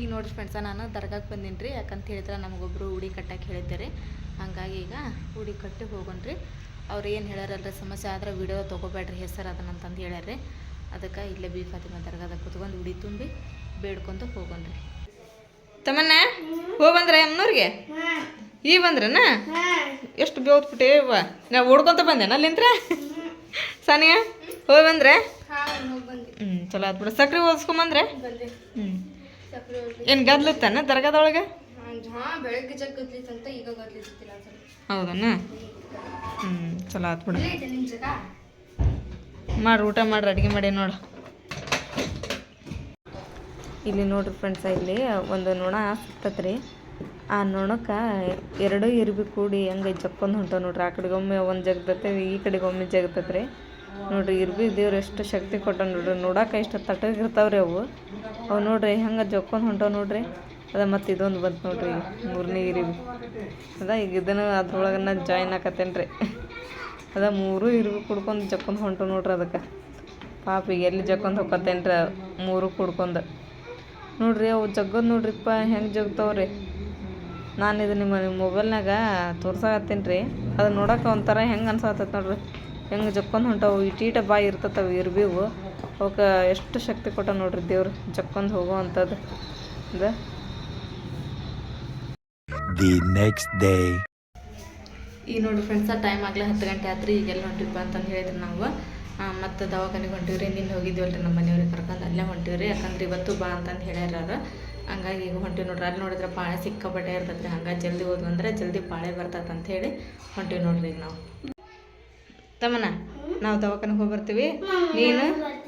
ಈಗ ನೋಡಿರಿ ಫ್ರೆಂಡ್ಸ ನಾನು ದರ್ಗಾಕ್ಕೆ ಬಂದೀನಿ ರೀ ಯಾಕಂತ ಹೇಳಿದ್ರೆ ನಮಗೊಬ್ಬರು ಉಡಿ ಕಟ್ಟಕ್ಕೆ ಹೇಳಿದ್ದಾರೆ. ಹಂಗಾಗಿ ಈಗ ಉಡಿ ಕಟ್ಟಿ ಹೋಗೋಣ್ರಿ. ಅವ್ರು ಏನು ಹೇಳ್ಯಾರಲ್ರಿ ಸಮಸ್ಯೆ ಆದ್ರೆ ವಿಡಿಯೋ ತೊಗೋಬೇಡ್ರಿ ಹೆಸರು ಅದನ್ನಂತಂದು ಹೇಳ್ಯಾರ್ರಿ. ಅದಕ್ಕೆ ಇಲ್ಲೇ ಬಿ ಫಾತಿಮಾ ದರ್ಗಾದಾಗ ಕುತ್ಕೊಂಡು ಉಡಿ ತುಂಬಿ ಬೇಡ್ಕೊಂತ ಹೋಗೋಣ್ರಿ. ತಮ್ಮನ್ನ ಹೋಗಿ ಬಂದ್ರೆ ಅಮ್ಮನವ್ರಿಗೆ ಈ ಬಂದ್ರನ? ಎಷ್ಟು ಬೇವ್ತ್ಬಿಟ್ಟೆ ಇವ. ನಾ ಓಡ್ಕೊಂತ ಬಂದೇನ ಅಲ್ಲಿಂತ್ರ? ಸಾನಿಯಾ ಹೋಗಿ ಬಂದ್ರೆ? ಹ್ಞೂ ಚಲೋ ಆತ್ಬಿಡ ಸಕ್ರೆ ಓದಿಸ್ಕೊಂಬಂದ್ರೆ ಹ್ಞೂ ಏನು ಗದ್ಲತ್ತಾನ ದರ್ಗಾದೊಳಗೆ? ಹಾಂ ಬೆಳಗ್ಗೆ ಜಗ್ ಗದ್ಲಿತ್ತಂತ ಈಗ ಗದ್ಲಿತ್ತಿಲ್ಲ ಅನ್ಸಲ್ಲ ಹೌದನ? ಹ್ಞೂ ಚಲೋ ಆತ್ ಬಿಡು. ಮಾಡ್ರಿ ಊಟ ಮಾಡ್ರಿ ಅಡುಗೆ ಮಾಡಿ ನೋಡು. ಇಲ್ಲಿ ನೋಡ್ರಿ ಫ್ರೆಂಡ್ಸ ಇಲ್ಲಿ ಒಂದು ನೋಣ ಸಿಕ್ತತ್ರಿ ಆ ನೊಣಕ್ಕೆ ಎರಡು ಇರ್ಬಿ ಕೂಡಿ ಹಂಗೆ ಜಕ್ಕೊಂದು ಹೊಂಟಾವ ನೋಡ್ರಿ. ಆ ಕಡೆಗೊಮ್ಮೆ ಒಂದು ಜಗದತ್ತೆ ಈ ಕಡೆಗೊಮ್ಮೆ ಜಗದತ್ರಿ ನೋಡ್ರಿ, ಇರ್ಬಿ ದೇವ್ರು ಎಷ್ಟು ಶಕ್ತಿ ಕೊಟ್ಟ ನೋಡ್ರಿ. ನೋಡಕ್ಕೆ ಎಷ್ಟು ತಟಗಿರ್ತಾವ್ರಿ ಅವು. ಅವು ನೋಡ್ರಿ, ಹೆಂಗೆ ಜೊಕ್ಕೊಂಡು ಹೊಂಟಾವ ನೋಡ್ರಿ. ಅದ ಮತ್ತು ಇದೊಂದು ಬಂತು ನೋಡ್ರಿ, ಮೂರನೇ ಇರಿ ಅದ ಈಗ ಇದನ್ನು ಅದ್ರೊಳಗೆ ನಾನು ಜಾಯ್ನ್ ಆಕತ್ತೇನೆ ರೀ ಅದ ಮೂರು ಇರ್ಬಿ ಕುಡ್ಕೊಂಡು ಜಕ್ಕೊಂಡು ಹೊಂಟು ನೋಡ್ರಿ ಅದಕ್ಕೆ. ಪಾಪ ಈಗ ಎಲ್ಲಿ ಜಕ್ಕೊಂದು ಹೋಗತ್ತೇನ್ರಿ ಮೂರು ಕುಡ್ಕೊಂಡು. ನೋಡ್ರಿ, ಅವು ಜಗ್ಗದ್ ನೋಡ್ರಿಪ್ಪ, ಹೆಂಗೆ ಜಗ್ತಾವ್ರಿ. ನಾನು ಇದು ನಿಮ್ಮ ಮೊಬೈಲ್ನಾಗ ತೋರ್ಸಾಕತ್ತೀನಿ ರೀ ಅದು ನೋಡೋಕೆ ಒಂಥರ ಹೆಂಗೆ ಅನ್ಸಾತೈತೆ ನೋಡ್ರಿ. ಹೆಂಗೆ ಜಕ್ಕೊಂದು ಹೊಂಟವು ಇಟೀಟ ಬಾಯಿ ಇರ್ತತವು ಇರ್ಬಿವು. ಅವಕ್ಕೆ ಎಷ್ಟು ಶಕ್ತಿ ಕೊಟ್ಟ ನೋಡ್ರಿ ದೇವ್ರು ಜಕ್ಕೊಂದು ಹೋಗೋ ಅಂಥದ್ದು ಅದ. ದಿ ನೆಕ್ಸ್ಟ್ ಡೇ ಈಗ ನೋಡಿ ಫ್ರೆಂಡ್ಸ ಟೈಮ್ ಆಗಲೇ ಹತ್ತು ಗಂಟೆ ಆತ್ರಿ ಈಗೆಲ್ಲ ಹೊಂಟಿಪ್ಪ ಅಂತಂದು ಹೇಳಿದ್ರಿ ನಾವು. ಮತ್ತು ದವಾಖಾನೆಗೆ ಹೊಂಟಿವ್ರಿ ನಿನ್ನೆ ರೀ ನಮ್ಮ ಮನೆಯವ್ರಿಗೆ ಕರ್ಕೊಂಡು ಅಲ್ಲೇ ಹೊಂಟಿವ್ರಿ. ಯಾಕಂದ್ರೆ ಇವತ್ತು ಬಾ ಅಂತಂದು ಹೇಳ್ಯಾರ. ಹಂಗಾಗಿ ಈಗ ಹೊಂಟಿವಿ ನೋಡ್ರಿ ಅಲ್ಲಿ ನೋಡಿದ್ರೆ ಪಾಳೆ ಸಿಕ್ಕಾಪಟ್ಟೆ ರೀ ಹಂಗಾಗಿ ಜಲ್ದಿ ಹೋದ್ವಂದ್ರೆ ಜಲ್ದಿ ಪಾಳೆ ಬರ್ತೈತೆ ಅಂತ ಹೇಳಿ ಹೊಂಟಿವಿ ನೋಡ್ರಿ ಈಗ ನಾವು. ತಮ್ಮನ ನಾವು ದವಾಖಾನೆಗೆ ಹೋಗಿ ಬರ್ತೀವಿ ನೀನು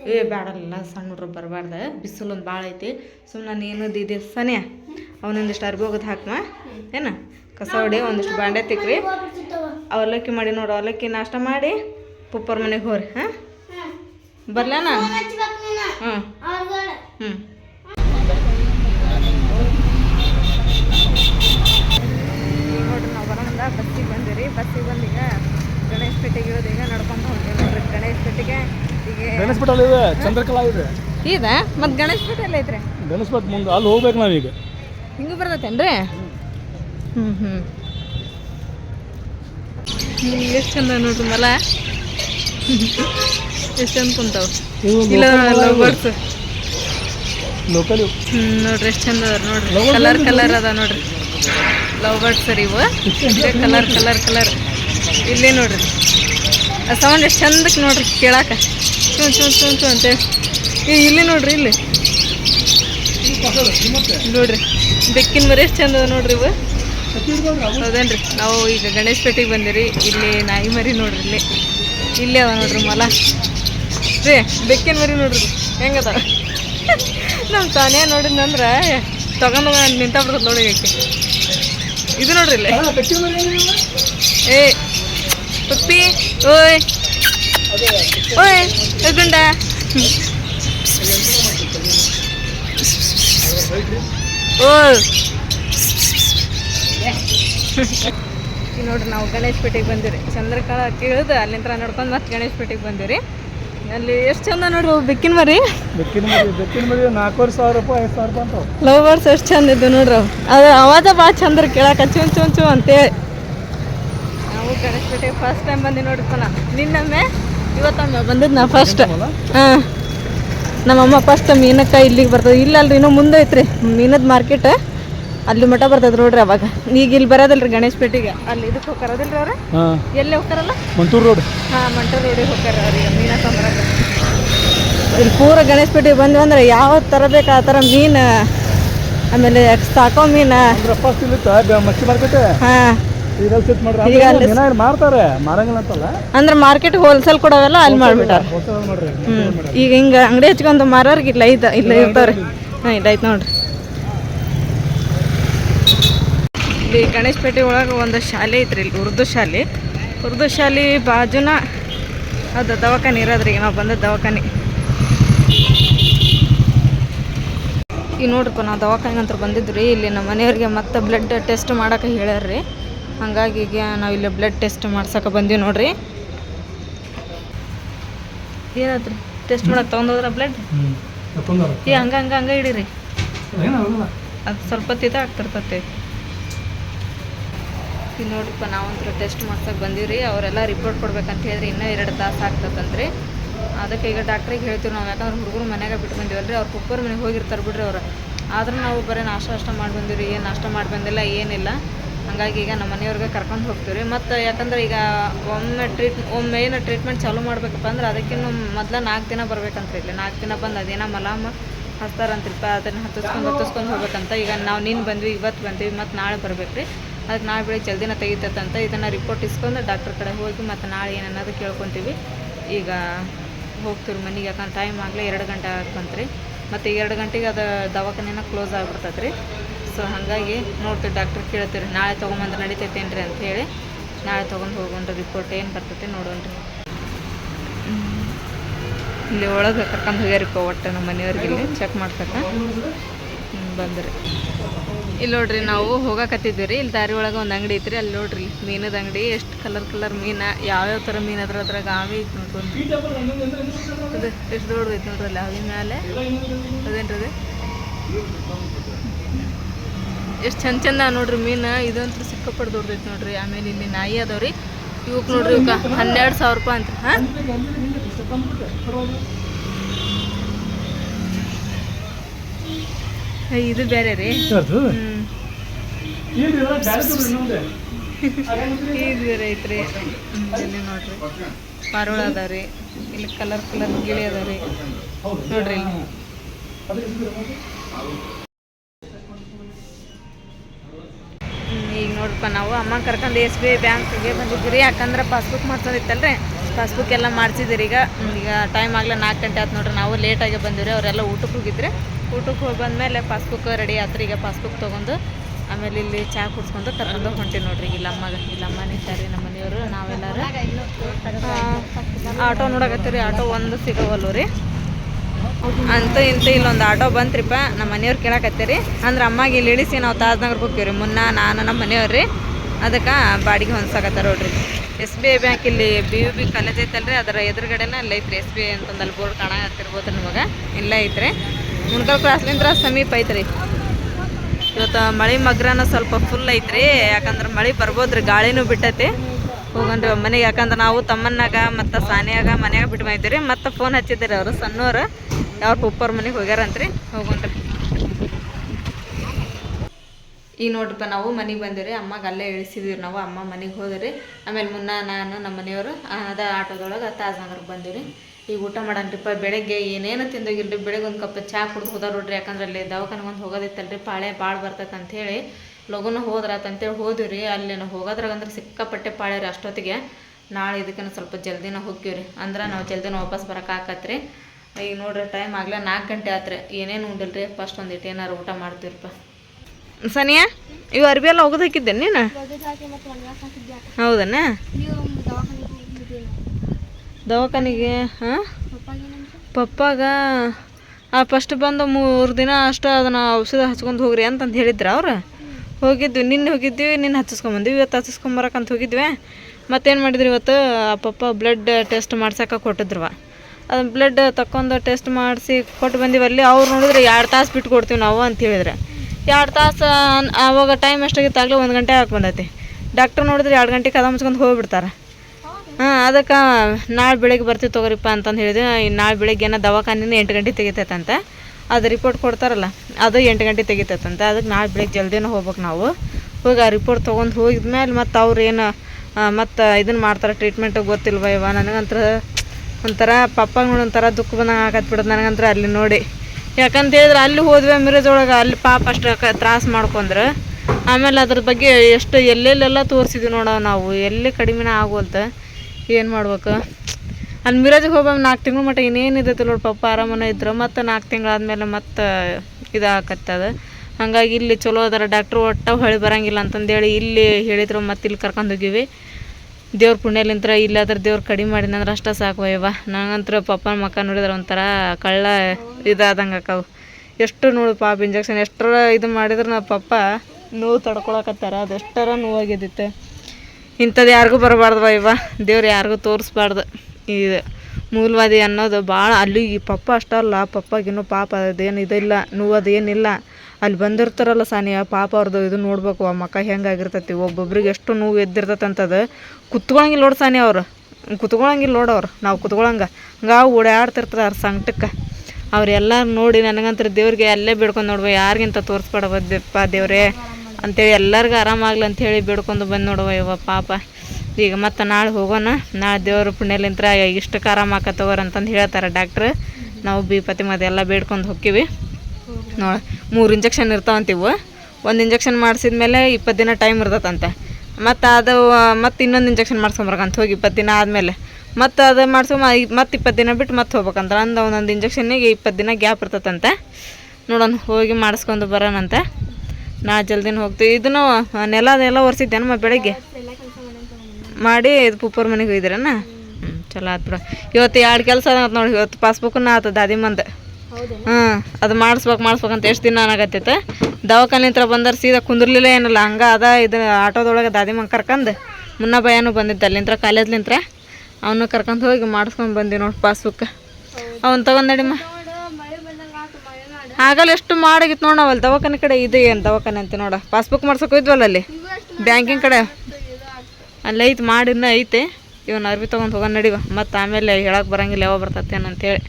ಏ ಬೇಡಲ್ಲ ಸಣ್ಣ ಹುಡ್ರು ಬರಬಾರ್ದ ಬಿಸಿಲು ಒಂದು ಭಾಳ ಐತಿ. ಸುಮ್ಮನೆ ನೀನು ದೀದಿ ಸನಿಯ ಅವನೊಂದಿಷ್ಟು ಅರ್ಬಿ ಹೋಗೋದು ಹಾಕ್ಮ ಏನ? ಕಸ ಹೊಡಿ ಒಂದಿಷ್ಟು ಬಾಂಡೆ ತಿಕ್ರಿ. ಅವಲಕ್ಕಿ ಮಾಡಿ ನೋಡು ಅವಲಕ್ಕಿ ನಾಷ್ಟ ಮಾಡಿ ಪುಪ್ಪರ ಮನೆಗೆ ಹೋರಿ ಹಾಂ? ಬರ್ಲಾನ? ಹ್ಞೂ ಹ್ಞೂ ನೋಡ್ರಿ ನಾವು ಬರೋಣ ಬಸ್ಸಿಗೆ ಬಂದಿರಿ ಬಸ್ಸಿಗೆ ಬಂದೀಗ ಗಣೇಶ ಪೇಟೆಗೆ ಇರೋದು ಈಗ ನಡ್ಕೊಂಡು ಹೋಗ್ತೀವಿ ನೋಡ್ರಿ. ಗಣೇಶ ಪೇಟೆಗೆ ಈಗ ಗಣೇಶ್ ಬೆಟ್ಟ ಇದೆ ಚಂದ್ರಕಲಾ ಇದೆ. ಇದೆ? ಮತ್ತೆ ಗಣೇಶ ಪೇಟೆ ಎಲ್ಲ ಐತ್ರಿ ಗಣೇಶ್ ಬೆಟ್ಟ ಮುಂದೆ ಅಲ್ಲಿ ಹೋಗ್ಬೇಕು ನಾವೀಗ. ಹಿಂಗೂ ಬರ್ತೈತೇನ್ರಿ? ಹ್ಞೂ ಹ್ಞೂ ಎಷ್ಟು ಚಂದ ನೋಡ್ರಿ ಮಲ. ಎಷ್ಟು ಚಂದ ಕುಂತಾವ. ಇಲ್ಲ ಲವ್ ಬರ್ಡ್ಸ್ ಹ್ಞೂ ನೋಡ್ರಿ ಎಷ್ಟು ಚಂದ ಅದ ನೋಡ್ರಿ. ಕಲರ್ ಕಲರ್ ಅದ ನೋಡ್ರಿ. ಲವ್ ಬರ್ಡ್ಸ್ ಸರ್ ಇವು. ಕಲರ್ ಕಲರ್ ಕಲರ್ ಇಲ್ಲೇ ನೋಡ್ರಿ. ಆ ಸೌಂಡ್ ಎಷ್ಟು ಚಂದಕ್ಕೆ ನೋಡ್ರಿ ಕೇಳಾಕ. ಚೂ ಚೂ ಚೂ ಚೂ ಅಂತೇಳಿ. ಏ, ಇಲ್ಲಿ ನೋಡ್ರಿ ಇಲ್ಲಿ. ನೋಡ್ರಿ, ಬೆಕ್ಕಿನ ಮರಿ ಎಷ್ಟು ಚಂದ ನೋಡ್ರಿ ಇವು. ಹೌದೇನ್ರಿ? ನಾವು ಈಗ ಗಣೇಶ ಪೇಟೆಗೆ ಬಂದಿರಿ ಇಲ್ಲಿ ನಾಯಿ ಮರಿ ನೋಡ್ರಿ ಇಲ್ಲಿ. ಇಲ್ಲೇ ಅವ ನೋಡ್ರಿ ಮಲ. ರೀ, ಬೆಕ್ಕಿನ ಮರಿ ನೋಡ್ರಿ. ಹೆಂಗದ ನಮ್ಮ ತಾನೇ ನೋಡಿದ್ನಂದ್ರೆ ತಗೊಂಡು ನಿಂತ ಬಿಡ್ತದೆ ನೋಡಿ ಇದು ನೋಡ್ರಿ ಇಲ್ಲಿ. ಏ ಪಪ್ಪಿ ಓಯ್. ಓಯ್ ಗುಂಡ ಓಯ್. ಈಗ ನೋಡ್ರಿ ನಾವು ಗಣೇಶ್ ಪೇಟೆಗೆ ಬಂದಿರಿ ಚಂದ್ರಕಲಾ ಕೇಳಿದ ಅಲ್ಲಿಂದ ನೋಡ್ಕೊಂಡು ಮತ್ತೆ ಗಣೇಶ್ ಪೇಟೆಗೆ ಬಂದಿರಿ ಅಲ್ಲಿ ಎಷ್ಟು ಚಂದ ನೋಡ್ರಿ ಬೆಕ್ಕಿನ ಮರಿ. ಬೆಕ್ಕಿನ ಮರಿ ಬೆಕ್ಕಿನ ಮರಿ ನಾಲ್ಕೂವರೆ ಸಾವಿರ ರೂಪಾಯಿ ಐದು ಸಾವಿರ ರೂಪಾಯಿ ಅಂತ ಲವ್ ಬರ್ಸ್ ಎಷ್ಟು ಚಂದ ಇದ್ದು ನೋಡ್ರಿ ಅದು ಅವಾಗ ಭಾಳ ಚಂದ ಕೇಳಕ್ಕೆ ಚೂ ಚೂ ಚೂ ಅಂತೇಳಿ. ಗಣೇಶ್ ಪೇಟೆಗೆ ಫಸ್ಟ್ ಟೈಮ್ ಬಂದಿ ನೋಡಿರ್ತಾನ ನಿನ್ನೊಮ್ಮೆ ಇವತ್ತೊಮ್ಮೆ ಬಂದಿದ್ದು ನಾ ಫಸ್ಟ್ ಹಾಂ. ನಮ್ಮಮ್ಮ ಫಸ್ಟ್ ಮೀನಕ್ಕ ಇಲ್ಲಿಗೆ ಬರ್ತದೆ? ಇಲ್ಲಲ್ರಿ ಇನ್ನೂ ಮುಂದೆ ಐತ್ರಿ. ಮೀನದ ಮಾರ್ಕೆಟ್ ಅಲ್ಲಿ ಮಠ ಬರ್ತದೆ ನೋಡ್ರಿ ಅವಾಗ. ಈಗ ಇಲ್ಲಿ ಬರೋದಲ್ರಿ ಗಣೇಶ್ ಪೇಟೆಗೆ ಅಲ್ಲಿ ಇದಕ್ಕೆ ಹೋಗ್ತಾರದಿಲ್ರಿ ಅವ್ರ? ಎಲ್ಲಿ ಹೋಗ್ತಾರಲ್ಲ? ಮಂಟೂರು ರೋಡ್. ಹಾಂ ಮಂಟೂರ್ ರೋಡಿಗೆ ಹೋಗ್ತಾರ ಅವ್ರಿಗೆ ಮೀನ ತೊಂಬರಕ್ಕೆ ಇಲ್ಲಿ ಪೂರ ಗಣೇಶ್ ಪೇಟೆಗೆ ಬಂದ್ವಿ ಅಂದ್ರೆ ಯಾವ ಥರ ಬೇಕು ಆ ಥರ ಮೀನು. ಆಮೇಲೆ ಸಾಕೋ ಮೀನು. ಇಲ್ಲಿ ಹಾಂ. ಈಗ ಅಲ್ಲಿ ಈಗ ಮಾರ್ತಾರೆ? ಅಂದ್ರೆ ಮಾರ್ಕೆಟ್ ಹೋಲ್ಸೇಲ್ ಕೊಡೋವೆಲ್ಲ ಅಲ್ಲಿ ಮಾಡ್ಬಿಟ್ಟಾರ. ಹ್ಮ್. ಈಗ ಹಿಂಗ ಅಂಗಡಿ ಹಚ್ಕೊಂಡು ಮಾರೋರ್ಗೆ ಇಲ್ಲ ಇದ ಇಲ್ಲ ಇರ್ತಾವ್ರಿ. ಹಾ ಇಲ್ಲ ಐತೆ ನೋಡ್ರಿ. ಇಲ್ಲಿ ಗಣೇಶ್ ಪೇಟೆ ಒಳಗೆ ಒಂದು ಶಾಲೆ ಐತ್ರಿ ಇಲ್ಲಿ ಉರ್ದು ಶಾಲೆ. ಉರ್ದು ಶಾಲೆ ಬಾಜುನ ಅದು ದವಾಖಾನೆ ಇರೋದ್ರಿ ನಾವು ಬಂದ ದವಾಖಾನೆ. ಈಗ ನೋಡ್ರಿಪ್ಪ ನಾವು ದವಾಖಾನೆ ಅಂತ ಬಂದಿದ್ರಿ ಇಲ್ಲಿ ನಮ್ಮ ಮನೆಯವ್ರಿಗೆ ಮತ್ತೆ ಬ್ಲಡ್ ಟೆಸ್ಟ್ ಮಾಡೋಕೆ ಹೇಳ್ಯಾರ್ರಿ. ಹಂಗಾಗಿ ಈಗ ನಾವು ಇಲ್ಲಿ ಬ್ಲಡ್ ಟೆಸ್ಟ್ ಮಾಡ್ಸಕ್ಕೆ ಬಂದೀವಿ ನೋಡ್ರಿ. ಏನಾದ್ರಿ ಟೆಸ್ಟ್ ಮಾಡಕ್ಕೆ ತೊಗೊಂಡೋದ್ರ ಬ್ಲಡ್ ಈ ಏ ಹಂಗ ಹಂಗ ಹಂಗ ಹಿಡೀರಿ. ಅದು ಸ್ವಲ್ಪ ತಿದ ಆಗ್ತಿರ್ತೈತೆ. ಈಗ ನೋಡ್ರಿಪ್ಪ ನಾವಂತೂ ಟೆಸ್ಟ್ ಮಾಡ್ಸಕ್ಕೆ ಬಂದೀವಿ ಅವರೆಲ್ಲ ರಿಪೋರ್ಟ್ ಕೊಡ್ಬೇಕಂತ ಹೇಳಿದ್ರೆ ಇನ್ನೂ ಎರಡು ತಾಸು ಆಗ್ತದಂತ್ರಿ ಅದಕ್ಕೆ ಈಗ ಡಾಕ್ಟ್ರಿಗೆ ಹೇಳ್ತೀವಿ ನಾವು ಯಾಕಂದ್ರೆ ಹುಡುಗರು ಮನೆಯಾಗ ಬಿಟ್ಟು ರೀ ಅವ್ರ ಪುಪ್ಪರ ಮನೆಗೆ ಹೋಗಿರ್ತಾರೆ ಬಿಡ್ರಿ ಅವ್ರು. ಆದ್ರೆ ನಾವು ಬರೀ ನಾಷ್ಟ ಅಷ್ಟ ಮಾಡಿ ಬಂದೀವಿ ಏನು ನಾಷ್ಟ ಮಾಡಿ ಬಂದಿಲ್ಲ ಏನಿಲ್ಲ. ಹಂಗಾಗಿ ಈಗ ನಮ್ಮ ಮನೆಯವ್ರಿಗೆ ಕರ್ಕೊಂಡು ಹೋಗ್ತೀವಿ ರೀ. ಮತ್ತು ಯಾಕಂದ್ರೆ ಈಗ ಒಮ್ಮೆ ಟ್ರೀಟ್ ಒಮ್ಮೆ ಏನು ಟ್ರೀಟ್ಮೆಂಟ್ ಚಾಲೂ ಮಾಡ್ಬೇಕಪ್ಪ ಅಂದ್ರೆ ಅದಕ್ಕಿಂತ ಮೊದಲ ನಾಲ್ಕು ದಿನ ಬರ್ಬೇಕಂತ್ರಿ ಇಲ್ಲಿ. ನಾಲ್ಕು ದಿನ ಬಂದು ಅದೇನೋ ಮಲಾಮ ಹಚ್ತಾರಂತ್ರಿಪ್ಪ ಅದನ್ನು ಹತ್ತಿಸ್ಕೊಂಡು ಹತ್ತಿಸ್ಕೊಂಡು ಹೋಗ್ಬೇಕಂತ. ಈಗ ನಾವು ನೀನು ಬಂದ್ವಿ ಇವತ್ತು ಬಂದ್ವಿ, ಮತ್ತು ನಾಳೆ ಬರ್ಬೇಕು ರೀ. ಅದಕ್ಕೆ ನಾಳೆ ಬೆಳಿಗ್ಗೆ ಜಲ್ದಿನ ತೆಗಿತೈತಂತ. ಇದನ್ನು ರಿಪೋರ್ಟ್ ಇಸ್ಕೊಂಡು ಡಾಕ್ಟ್ರ್ ಕಡೆ ಹೋಗಿ ಮತ್ತು ನಾಳೆ ಏನನ್ನೋದು ಕೇಳ್ಕೊತೀವಿ. ಈಗ ಹೋಗ್ತೀವಿ ಮನೆಗೆ. ಯಾಕಂದ್ರೆ ಟೈಮ್ ಆಗಲೇ ಎರಡು ಗಂಟೆ ಆಗ್ತಂತ್ರಿ ಮತ್ತು ಎರಡು ಗಂಟೆಗೆ ಅದು ದವಾಖಾನೆನ ಕ್ಲೋಸ್ ಆಗಿಬಿಡ್ತೈತೆ ರೀ ಸೊ ಹಾಗಾಗಿ ನೋಡ್ತೀವಿ ಡಾಕ್ಟ್ರ್ ಕೇಳ್ತೀವಿ ನಾಳೆ ತೊಗೊಂಬಂದ್ರೆ ನಡಿತೈತೇನು ರೀ ಅಂಥೇಳಿ ನಾಳೆ ತೊಗೊಂಡು ಹೋಗೋಣ್ರಿ ರಿಪೋರ್ಟ್ ಏನು ಬರ್ತೈತೆ ನೋಡೋಣ್ರಿ. ಇಲ್ಲಿ ಒಳಗೆ ಕರ್ಕೊಂಡು ಹೋಗ್ಯಾರಿ ಒಟ್ಟು ನಮ್ಮ ಮನೆಯವ್ರಿಗೆ ಇಲ್ಲಿ ಚೆಕ್ ಮಾಡ್ಸಕ್ಕೆ ಬಂದ್ರಿ. ಇಲ್ಲಿ ನೋಡ್ರಿ ನಾವು ಹೋಗಕತ್ತಿದ್ದೀವಿ ರೀ ಇಲ್ಲಿ ದಾರಿ ಒಳಗೆ ಒಂದು ಅಂಗಡಿ ಐತ್ರಿ, ಅಲ್ಲಿ ನೋಡ್ರಿ ಮೀನದ ಅಂಗಡಿ, ಎಷ್ಟು ಕಲರ್ ಕಲರ್ ಮೀನ, ಯಾವ್ಯಾವ ಥರ ಮೀನು ಅದ್ರ ಅದ್ರಾಗ ಆವಿ ಐತೆ ನೋಡ್ರಿ ಅದು ಎಷ್ಟು ದೊಡ್ಡದೈತೆ ನೋಡ್ರಿ ಅಲ್ಲಿ ಆವಿ ಮೇಲೆ ಅದೇನ್ರಿ ಅದು? ಎಷ್ಟು ಚಂದ ಚಂದ ನೋಡ್ರಿ ಮೀನು. ಇದಂತೂ ಸಿಕ್ಕಾಪಟ್ಟು ದೊಡ್ಡದೈತಿ ನೋಡ್ರಿ. ಆಮೇಲೆ ಇಲ್ಲಿ ನಾಯಿ ಅದಾವ್ರಿ. ಇವಕ್ಕೆ ನೋಡ್ರಿ ಇವಕ್ಕೆ ಹನ್ನೆರಡು ಸಾವಿರ ರೂಪಾಯಿ ಅಂತ ಹಾಂ? ಇದು ಬೇರೆ ರೀ. ಇದು ಬೇರೆ ಐತ್ರಿ. ಇಲ್ಲಿ ನೋಡ್ರಿ. ಪಾರೋಳ ಅದಾವ್ರಿ. ಇಲ್ಲಿ ಕಲರ್ ಕಲರ್ ಗಿಳಿ ಅದಾವ್ರಿ. ನೋಡ್ರಿ ಇಲ್ಲಿ. ನೋಡ್ರಪ್ಪ ನಾವು. ಅಮ್ಮ ಕರ್ಕೊಂಡು ಎಸ್ ಬಿ ಐ ಬ್ಯಾಂಕ್ಗೆ ಬಂದಿದ್ದೀರಿ. ಯಾಕಂದ್ರೆ ಪಾಸ್ಬುಕ್ ಮಾಡ್ಸೋದಿತ್ತಲ್ರಿ. ಪಾಸ್ಬುಕ್ ಎಲ್ಲ ಮಾಡ್ಸಿದ್ದೀರಿ ಈಗ. ಈಗ ಟೈಮ್ ಆಗಲೇ ನಾಲ್ಕು ಗಂಟೆ ಆಯ್ತು ನೋಡ್ರಿ. ನಾವು ಲೇಟಾಗಿ ಬಂದಿವ್ರಿ. ಅವರೆಲ್ಲ ಊಟಕ್ಕೆ ಹೋಗಿದ್ರಿ. ಊಟಕ್ಕೆ ಹೋಗಿ ಬಂದಮೇಲೆ ಪಾಸ್ಬುಕ್ ರೆಡಿ ಆತ್ರಿ. ಈಗ ಪಾಸ್ಬುಕ್ ತೊಗೊಂಡು ಆಮೇಲೆ ಇಲ್ಲಿ ಚಹಾ ಕುಡ್ಸ್ಕೊಂಡು ಕರ್ಕೊಂಡು ಹೊಂಟೀವಿ ನೋಡ್ರಿ. ಇಲ್ಲ ಅಮ್ಮಗ ಇಲ್ಲ ಅಮ್ಮ ನಿಂತಾರ್ರಿ ನಮ್ಮ ಮನೆಯವರು ನಾವೆಲ್ಲರೂ. ಆಟೋ ನೋಡಕತ್ತೀವಿ ಆಟೋ ಒಂದು ಸಿಗವಲ್ವ ರೀ ಅಂತ ಇಂತ ಇಲ್ಲೊಂದು ಆಟೋ ಬಂತ್ರಿಪ್ಪ, ನಮ್ಮ ಮನೆಯವ್ರು ಕೇಳಕತ್ತೀರಿ. ಅಂದ್ರೆ ಅಮ್ಮಗೆ ಇಲ್ಲಿ ಇಳಿಸಿ ನಾವು ತಾಜ್ನಗರ್ಗೆ ಹೋಗ್ತೀವ್ರಿ. ಮುನ್ನ ನಾನು ನಮ್ಮ ಮನೆಯವ್ರು ರೀ ಅದಕ್ಕೆ ಬಾಡಿಗೆ ಹೊಂದ್ಸಕತ್ತಾರ ನೋಡ್ರಿ. ಎಸ್ ಬಿ ಐ ಬ್ಯಾಂಕ್ ಇಲ್ಲಿ ಬಿ ಯು ಬಿ ಕಾಲೇಜ್ ಐತಲ್ರಿ. ಅದರ ಎದುರುಗಡೆನ ಅಲ್ಲಿ ಐತ್ರಿ. ಎಸ್ ಬಿ ಐ ಅಂತಂದು ಅಲ್ಲಿ ಬೋರ್ಡ್ ಕಾಣತ್ತಿರ್ಬೋದು ನಿಮಗೆ. ಇಲ್ಲೇ ಐತ್ರಿ. ಮುನ್ಕಲ್ ಕ್ರಾಸ್ಲಿಂದ ಸಮೀಪ ಐತ್ರಿ. ಇವತ್ತು ಮಳೆ ಮಗ್ರನ ಸ್ವಲ್ಪ ಫುಲ್ ಐತ್ರಿ. ಯಾಕಂದ್ರೆ ಮಳೆ ಬರ್ಬೋದ್ರಿ. ಗಾಳಿನೂ ಬಿಟ್ಟೈತಿ. ಹೋಗನ್ರಿ ಮನೆಗೆ ಯಾಕಂದ್ರೆ ನಾವು ತಮ್ಮನ್ನಾಗ ಮತ್ತು ಸಾನಿಯಾಗ ಮನೆಯಾಗ ಬಿಟ್ಟು ಬಂದಿದ್ದೀರಿ ಮತ್ತು ಫೋನ್ ಹಚ್ಚಿದ್ದೀರಿ ಅವರು ಸಣ್ಣವ್ರು. ಅವ್ರ ಪುಪ್ಪರ್ ಮನೆಗೆ ಹೋಗ್ಯಾರಂತ್ರಿ. ಹೋಗೋಣ್ರಿ. ಈಗ ನೋಡ್ರಿಪ್ಪ ನಾವು ಮನೆಗೆ ಬಂದಿವ್ರಿ. ಅಮ್ಮಗೆ ಅಲ್ಲೇ ಇಳಿಸಿದ್ವಿ ನಾವು. ಅಮ್ಮ ಮನೆಗೆ ಹೋದ್ರಿ. ಆಮೇಲೆ ಮುನ್ನ ನಾನು ನಮ್ಮ ಮನೆಯವರು ಅದ ಆಟೋದೊಳಗೆ ತಾಜ್ನಗರ್ಗೆ ಬಂದಿವ್ರಿ. ಈಗ ಊಟ ಮಾಡನ್ರಿಪ್ಪ. ಬೆಳಗ್ಗೆ ಏನೇನು ತಿಂದೋಗಿಲ್ರಿ. ಬೆಳಗ್ಗೆ ಒಂದು ಕಪ್ ಚಹಾ ಕುಡ್ದು ಹೋದ ನೋಡ್ರಿ. ಯಾಕಂದ್ರೆ ಅಲ್ಲಿ ದವಾಖಾನೆ ಒಂದು ಹೋಗೋದಿತ್ತಲ್ರಿ. ಪಾಳೆ ಭಾಳ ಬರ್ತೈತೆ ಅಂಥೇಳಿ ಲಗುನ ಹೋದ್ರಾತ ಅಂತೇಳಿ ಹೋದ್ವಿ ರೀ ಅಲ್ಲಿ ನಾವು ಹೋಗೋದ್ರಾಗ ಅಂದ್ರೆ ಸಿಕ್ಕಾಪಟ್ಟೆ ಪಾಳೆ ರೀ ಅಷ್ಟೊತ್ತಿಗೆ. ನಾಳೆ ಇದಕ್ಕೆ ಸ್ವಲ್ಪ ಜಲ್ದಿನ ಹೋಗ್ತೀವಿ ರೀ ಅಂದ್ರೆ ನಾವು ಜಲ್ದಿನ ವಾಪಸ್ ಬರೋಕ್ಕಾಕತ್ರಿ ಈಗ ನೋಡ್ರಿ ಟೈಮ್ ಆಗಲೇ ನಾಲ್ಕು ಗಂಟೆ ಆತ್ರಿ. ಏನೇನು ಉಂಡಿಲ್ರಿ? ಫಸ್ಟ್ ಒಂದಿಟ್ಟು ಏನಾರು ಊಟ ಮಾಡ್ತೀರಪ್ಪ ಸನಿಯಾ ಇವು ಅರ್ಬಿ ಎಲ್ಲ ಒಗದು ಹಾಕಿದ್ದೆ ನೀನು? ಹೌದನ್ನ ನೀವು ದವಾಖಾನೆಗೆ ಹಾಂ? ಪಪ್ಪಾಗ ಆ ಫಸ್ಟ್ ಬಂದು ಮೂರು ದಿನ ಅಷ್ಟು ಅದನ್ನು ಔಷಧ ಹಚ್ಕೊಂಡು ಹೋಗ್ರಿ ಅಂತಂದು ಹೇಳಿದ್ರ ಅವ್ರು? ಹೋಗಿದ್ವಿ ನಿನ್ನೆ ಹೋಗಿದ್ವಿ ನಿನ್ನೆ ಹಚ್ಚಿಸ್ಕೊಂಬಂದ್ವಿ ಇವತ್ತು ಹಚ್ಚಿಸ್ಕೊಂಬರಕ್ಕಂತ ಹೋಗಿದ್ವಿ. ಮತ್ತೇನು ಮಾಡಿದ್ರಿ ಇವತ್ತು? ಆ ಪಪ್ಪ ಬ್ಲಡ್ ಟೆಸ್ಟ್ ಮಾಡ್ಸಕ್ಕೆ ಕೊಟ್ಟಿದ್ರವ. ಅದು ಬ್ಲಡ್ ತಕ್ಕೊಂಡು ಟೆಸ್ಟ್ ಮಾಡಿಸಿ ಕೊಟ್ಟು ಬಂದೀವಲ್ಲಿ ಅವ್ರು ನೋಡಿದ್ರೆ ಎರಡು ತಾಸು ಬಿಟ್ಟು ಕೊಡ್ತೀವಿ ನಾವು ಅಂತ ಹೇಳಿದ್ರೆ. ಎರಡು ತಾಸು ಆವಾಗ ಟೈಮ್ ಎಷ್ಟಾಗಿತ್ತು ಆಗಲೇ ಒಂದು ಗಂಟೆ ಹಾಕಿ ಬಂದೈತಿ. ಡಾಕ್ಟ್ರ್ ನೋಡಿದ್ರೆ ಎರಡು ಗಂಟೆಗೆ ಕದ ಮುಚ್ಕೊಂಡು ಹೋಗ್ಬಿಡ್ತಾರೆ. ಹಾಂ, ಅದಕ್ಕೆ ನಾಳೆ ಬೆಳಗ್ಗೆ ಬರ್ತೀವಿ ತೊಗೋರಿಪ್ಪ ಅಂತಂದು ಹೇಳಿದ್ವಿ ನಾಳೆ ಬೆಳಿಗ್ಗೆ ಏನೋ ದವಾಖಾನಿನ ಎಂಟು ಗಂಟೆ ತೆಗಿತೈತಂತೆ. ಅದು ರಿಪೋರ್ಟ್ ಕೊಡ್ತಾರಲ್ಲ, ಅದು ಎಂಟು ಗಂಟೆ ತೆಗಿತೈತಂತೆ. ಅದಕ್ಕೆ ನಾಳೆ ಬೆಳಿಗ್ಗೆ ಜಲ್ದಿನ ಹೋಗ್ಬೇಕು ನಾವು. ಹೋಗಿ ಆ ರಿಪೋರ್ಟ್ ತೊಗೊಂಡು ಹೋಗಿದ್ಮೇಲೆ ಮತ್ತು ಅವ್ರು ಏನು ಮತ್ತು ಇದನ್ನು ಮಾಡ್ತಾರೆ ಟ್ರೀಟ್ಮೆಂಟ್ ಗೊತ್ತಿಲ್ವ ಇವ? ನನಗಂತ್ರ ಒಂಥರ ಪಪ್ಪ ನೋಡಿ ಒಂಥರ ದುಃಖ ಬಂದಂಗೆ ಆಗತ್ಬಿಡೋದು ನನಗಂದ್ರೆ ಅಲ್ಲಿ ನೋಡಿ. ಯಾಕಂತ ಹೇಳಿದ್ರೆ ಅಲ್ಲಿ ಹೋದ್ವಿ ಮಿರಜ್ ಒಳಗೆ ಅಲ್ಲಿ ಪಾಪ ಅಷ್ಟು ತ್ರಾಸ ಮಾಡ್ಕೊಂಡ್ರೆ. ಆಮೇಲೆ ಅದ್ರ ಬಗ್ಗೆ ಎಷ್ಟು ಎಲ್ಲೆಲ್ಲೆಲ್ಲ ತೋರಿಸಿದ್ವಿ ನೋಡೋ ನಾವು, ಎಲ್ಲಿ ಕಡಿಮೆನೇ ಆಗೋಲ್ತ ಏನು ಮಾಡ್ಬೇಕು? ಅಲ್ಲಿ ಮಿರಾಜಿಗೆ ಹೋಗ್ಬಾಮ್ ನಾಲ್ಕು ತಿಂಗಳು ಮಟ್ಟ ಇನ್ನೇನಿದೈತೆ ನೋಡಿ ಪಪ್ಪ ಆರಾಮನ ಇದ್ರೆ ಮತ್ತು ನಾಲ್ಕು ತಿಂಗಳಾದ್ಮೇಲೆ ಮತ್ತೆ ಇದಾಕತ್ತದ ಹಾಗಾಗಿ ಇಲ್ಲಿ ಚಲೋ ಅದಾರ, ಡಾಕ್ಟ್ರು ಒಟ್ಟು ಹೊಳಿ ಬರಂಗಿಲ್ಲ ಅಂತಂದೇಳಿ ಇಲ್ಲಿ ಹೇಳಿದ್ರು ಮತ್ತೆ ಇಲ್ಲಿ ಕರ್ಕೊಂಡು ಹೋಗಿವಿ. ದೇವ್ರ ಪುಣ್ಯಲಿಂತ್ರ ಇಲ್ಲಾದ್ರೆ ದೇವ್ರು ಕಡಿಮೆ ಮಾಡಿದಂದ್ರೆ ಅಷ್ಟ ಸಾಕು ಅಯ್ಯವ ನಂಗಂತ್ರ ಪಪ್ಪ ಮಕ್ಕ ನೋಡಿದ್ರೆ ಒಂಥರ ಕಳ್ಳ ಇದಾದಂಗೆ ಅಕ್ಕವು ಎಷ್ಟು ನೋಡು ಪಾಪ ಇಂಜೆಕ್ಷನ್ ಎಷ್ಟರ ಇದು ಮಾಡಿದ್ರೆ ನಾವು ಪಪ್ಪ ನೋವು ತಡ್ಕೊಳಕತ್ತಾರ ಅದು ಎಷ್ಟರ ನೋವಾಗಿದ್ದಿತ್ತು ಇಂಥದ್ದು ಯಾರಿಗೂ ಬರಬಾರ್ದು ಇವ ದೇವ್ರು ಯಾರಿಗೂ ತೋರಿಸ್ಬಾರ್ದು. ಇದು ಮೂಲವಾದಿ ಅನ್ನೋದು ಭಾಳ ಅಲ್ಲಿ ಈ ಪಪ್ಪ ಅಷ್ಟಲ್ಲ ಪಪ್ಪಗಿನ್ನೂ ಪಾಪ ಅದೇನು ಇದಿಲ್ಲ, ನೋವು ಅದೇನಿಲ್ಲ. ಅಲ್ಲಿ ಬಂದಿರ್ತಾರಲ್ಲ ಸಾನಿಯ, ಪಾಪ ಅವ್ರದ್ದು ಇದು ನೋಡ್ಬೇಕು, ಆ ಮಕ್ಕ ಹೆಂಗಾಗಿರ್ತೈತಿ, ಒಬ್ಬೊಬ್ರಿಗೆ ಎಷ್ಟು ನೋವು ಎದ್ದಿರ್ತೈತೆ ಅಂತದು ಕುತ್ಕೊಳಂಗಿಲ್ಲ ನೋಡು ಸಾನಿ ಅವ್ರು. ಕುತ್ಕೊಳಂಗಿಲ್ಲ ನೋಡು ಅವ್ರು, ನಾವು ಕುತ್ಕೊಳಂಗ. ಹಂಗ ಓಡಾಡ್ತಿರ್ತಾರೆ ಅವ್ರ ಸಂಕಟಕ್ಕೆ. ಅವ್ರೆಲ್ಲ ನೋಡಿ ನನಗಂತರ ದೇವ್ರಿಗೆ ಅಲ್ಲೇ ಬಿಡ್ಕೊಂಡು ನೋಡುವ ಯಾರಿಗಿಂತ ತೋರಿಸ್ಬೇಡವದ್ದಪ್ಪ ದೇವ್ರೇ ಅಂತೇಳಿ ಎಲ್ಲರಿಗೂ ಆರಾಮಾಗ್ಲಿ ಅಂಥೇಳಿ ಬಿಡ್ಕೊಂಡು ಬಂದು ನೋಡುವ ಇವ ಪಾಪ. ಈಗ ಮತ್ತೆ ನಾಳೆ ಹೋಗೋಣ. ನಾಳೆ ದೇವ್ರ ಪುಣ್ಯಲಿಂತ್ರ ಇಷ್ಟಕ್ಕೆ ಆರಾಮ ಆಕತ್ತವ್ರ ಅಂತಂದು ಹೇಳ್ತಾರೆ ಡಾಕ್ಟ್ರ್. ನಾವು ಬಿ ಪತಿ ಎಲ್ಲ ಬೇಡ್ಕೊಂಡು ಹೋಕ್ಕಿವಿ. ನೋಡಿ, ಮೂರು ಇಂಜೆಕ್ಷನ್ ಇರ್ತಾವಂತಿವು ಒಂದು ಇಂಜೆಕ್ಷನ್ ಮಾಡಿಸಿದ ಮೇಲೆ ಇಪ್ಪತ್ತು ದಿನ ಟೈಮ್ ಇರ್ತದಂತೆ. ಮತ್ತು ಅದು, ಮತ್ತು ಇನ್ನೊಂದು ಇಂಜೆಕ್ಷನ್ ಮಾಡ್ಸ್ಕೊಂಬರ್ಕಂತ ಹೋಗಿ ಇಪ್ಪತ್ತು ದಿನ ಆದಮೇಲೆ. ಮತ್ತು ಅದು ಮಾಡ್ಸ್ಕೊಂಬ ಮತ್ತು ಇಪ್ಪತ್ತು ದಿನ ಬಿಟ್ಟು ಮತ್ತೆ ಹೋಗ್ಬೇಕಂತ. ಅಂದ ಒಂದೊಂದು ಇಂಜೆಕ್ಷನ್ನಿಗೆ ಇಪ್ಪತ್ತು ದಿನ ಗ್ಯಾಪ್ ಇರ್ತದಂತೆ. ನೋಡೋಣ, ಹೋಗಿ ಮಾಡಿಸ್ಕೊಂಡು ಬರೋಣಂತೆ. ನಾ ಜಲ್ದಿನ ಹೋಗ್ತೀವಿ ಇದನ್ನು ನೆಲ ಅದೆಲ್ಲ ಒರೆಸಿದ್ದೇನಮ್ಮ ಬೆಳಗ್ಗೆ? ಮಾಡಿ ಇದು ಪುಪ್ಪರ್ ಮನೆಗೆ ಹೋಗಿದ್ರೇನ ಹ್ಞೂ ಚಲೋ ಆತು ಬಿಡ. ಇವತ್ತು ಎರಡು ಕೆಲಸ ನೋಡಿ. ಇವತ್ತು ಪಾಸ್ಬುಕ್ಕನ್ನ ಆತದ ದಾದಿ ಮಂದ. ಹ್ಞೂ ಅದು ಮಾಡಿಸ್ಬೇಕು ಮಾಡಿಸ್ಬೇಕಂತ ಎಷ್ಟು ದಿನ ಅನ್ನಾಗತ್ತೈತೆ ದವಾಖಾನೆ ಹತ್ರ ಬಂದ್ರೆ ಸೀದಾ ಕುಂದ್ರಲಿಲ್ಲ ಏನಿಲ್ಲ ಹಂಗೆ ಅದ ಇದು ಆಟೋದೊಳಗೆ ದಾದಿ ಮಂಗ ಕರ್ಕಂದು ಮುನ್ನ ಭಯನೂ ಬಂದಿದ್ದ ಅಲ್ಲಿಂತ್ರ ಕಾಲೇಜ್ಲಿಂತ್ರ. ಅವನು ಕರ್ಕೊಂಡು ಹೋಗಿ ಮಾಡಿಸ್ಕೊಂಡು ಬಂದಿ ನೋಡಿ ಪಾಸ್ಬುಕ್. ಅವನು ತಗೊಂಡ್ ನಡಿಮ್ಮ ಮಳೆ ಬಂದಂಗ ಆತು ಮಳೆ ಮಾಡ. ಆಗಲ್ಲ ಎಷ್ಟು ಮಾಡಾಗಿತ್ತು ನೋಡಿ ನಾವಲ್ಲಿ ದವಾಖಾನೆ ಕಡೆ ಇದೆ ಏನು ದವಾಖಾನೆ ಅಂತ ನೋಡ. ಪಾಸ್ಬುಕ್ ಮಾಡ್ಸೋಕೆ ಹೋಯ್ತವಲ್ಲ ಅಲ್ಲಿ? ಬ್ಯಾಂಕಿನ ಕಡೆ. ಅಲ್ಲಿ ಐತೆ ಮಾಡಿನ ಐತೆ. ಇವನ್ ಅರ್ವಿ ತೊಗೊಂಡು ಹೋಗೋಣ ನಡಿವ ಮತ್ತು ಆಮೇಲೆ ಹೇಳಕ್ಕೆ ಬರಂಗಿಲ್ಲ ಯಾವಾಗ ಬರ್ತೈತೆ ಅಂತೇಳಿ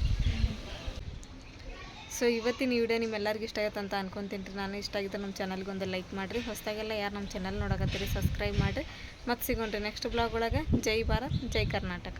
ಸೊ ಇವತ್ತಿನ ವಿಡಿಯೋ ನಿಮ್ಮೆಲ್ಲರಿಗೂ ಇಷ್ಟ ಆಗುತ್ತೆ ಅಂತ ಅನ್ಕೊಂತೀನಿ ರೀ. ನಾನು ಇಷ್ಟ ಆಗಿದ್ದರೆ ನಮ್ಮ ಚಾನಲ್ಗೆ ಒಂದು ಲೈಕ್ ಮಾಡಿರಿ. ಹೊಸದಾಗೆಲ್ಲ ಯಾರು ನಮ್ಮ ಚಾನಲ್ ನೋಡಕತ್ತೀರಿ, ಸಬ್ಸ್ಕ್ರೈಬ್ ಮಾಡಿರಿ. ಮತ್ತೆ ಸಿಗೋಣ್ರಿ ನೆಕ್ಸ್ಟ್ ಬ್ಲಾಗ್ ಒಳಗೆ. ಜೈ ಭಾರತ್, ಜೈ ಕರ್ನಾಟಕ.